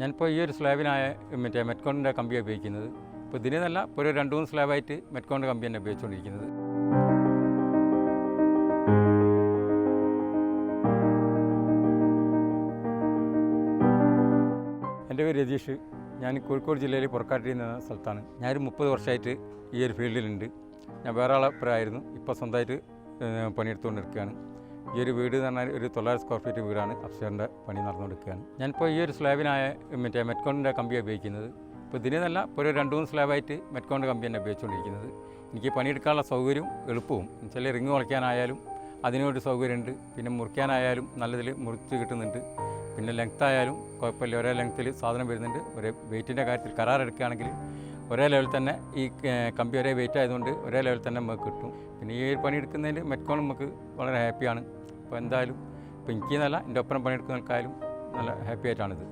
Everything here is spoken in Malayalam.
ഞാനിപ്പോൾ ഈ ഒരു സ്ലാബിനായ മറ്റേ മെറ്റ്കോണിന്റെ കമ്പിയാണ് ഉപയോഗിക്കുന്നത്. ഇപ്പോൾ ഇതിനല്ല ഇപ്പോൾ ഒരു രണ്ട് മൂന്ന് സ്ലാബായിട്ട് മെറ്റ്കോണിന്റെ കമ്പി തന്നെ ഉപയോഗിച്ചുകൊണ്ടിരിക്കുന്നത്. എന്റെ പേര് രതീഷ്. ഞാൻ കോഴിക്കോട് ജില്ലയിൽ പുറക്കാട്ടിൽ എന്ന സ്ഥലത്താണ്. ഞാനൊരു മുപ്പത് വർഷമായിട്ട് ഈ ഒരു ഫീൽഡിലുണ്ട്. ഞാൻ വേറെ ആളപ്പുറമായിരുന്നു ഇപ്പോൾ സ്വന്തമായിട്ട് പണിയെടുത്തുകൊണ്ട് നിൽക്കുകയാണ് ഈ ഒരു വീട് എന്ന് പറഞ്ഞാൽ ഒരു തൊള്ളായിരം സ്ക്വയർ ഫീറ്റ് വീടാണ്. അപ്സ്റ്ററിന്റെ പണി നടന്നുകൊടുക്കുകയാണ് ഞാനിപ്പോൾ ഈ ഒരു സ്ലാബിനായ മറ്റേ മെറ്റ്കോണിന്റെ കമ്പിയാണ് ഉപയോഗിക്കുന്നത്. ഇപ്പോൾ ഇതിനല്ല ഇപ്പോൾ ഒരു രണ്ട് മൂന്ന് സ്ലാബായിട്ട് മെറ്റ്കോണിന്റെ കമ്പി തന്നെ ഉപയോഗിച്ചുകൊണ്ടിരിക്കുന്നത്. എനിക്ക് പണിയെടുക്കാനുള്ള സൗകര്യവും എളുപ്പവും. ചില റിങ് വളയ്ക്കാനായാലും അതിനൊരു സൗകര്യമുണ്ട്. പിന്നെ മുറിക്കാനായാലും നല്ലതിൽ മുറിച്ച് കിട്ടുന്നുണ്ട്. പിന്നെ ലെങ്ത് ആയാലും കുഴപ്പമില്ല. ഒരേ ലെങ്ത്തിൽ സാധനം വരുന്നുണ്ട്. ഒരേ വെയിറ്റിന്റെ കാര്യത്തിൽ കരാർ എടുക്കുകയാണെങ്കിൽ ഒരേ ലെവൽ തന്നെ ഈ കമ്പി ഒരേ വെയിറ്റ് ആയതുകൊണ്ട് ഒരേ ലെവൽ തന്നെ നമുക്ക് കിട്ടും. പിന്നെ ഈ ഒരു പണിയെടുക്കുന്നതിൽ മെറ്റ്കോൺ നമുക്ക് വളരെ ഹാപ്പിയാണ് അപ്പോൾ എന്തായാലും ഇപ്പോൾ എനിക്ക് എന്നല്ല എന്റെ ഒപ്പം ആൾക്കാരും നല്ല ഹാപ്പി ആയിട്ടാണിത്.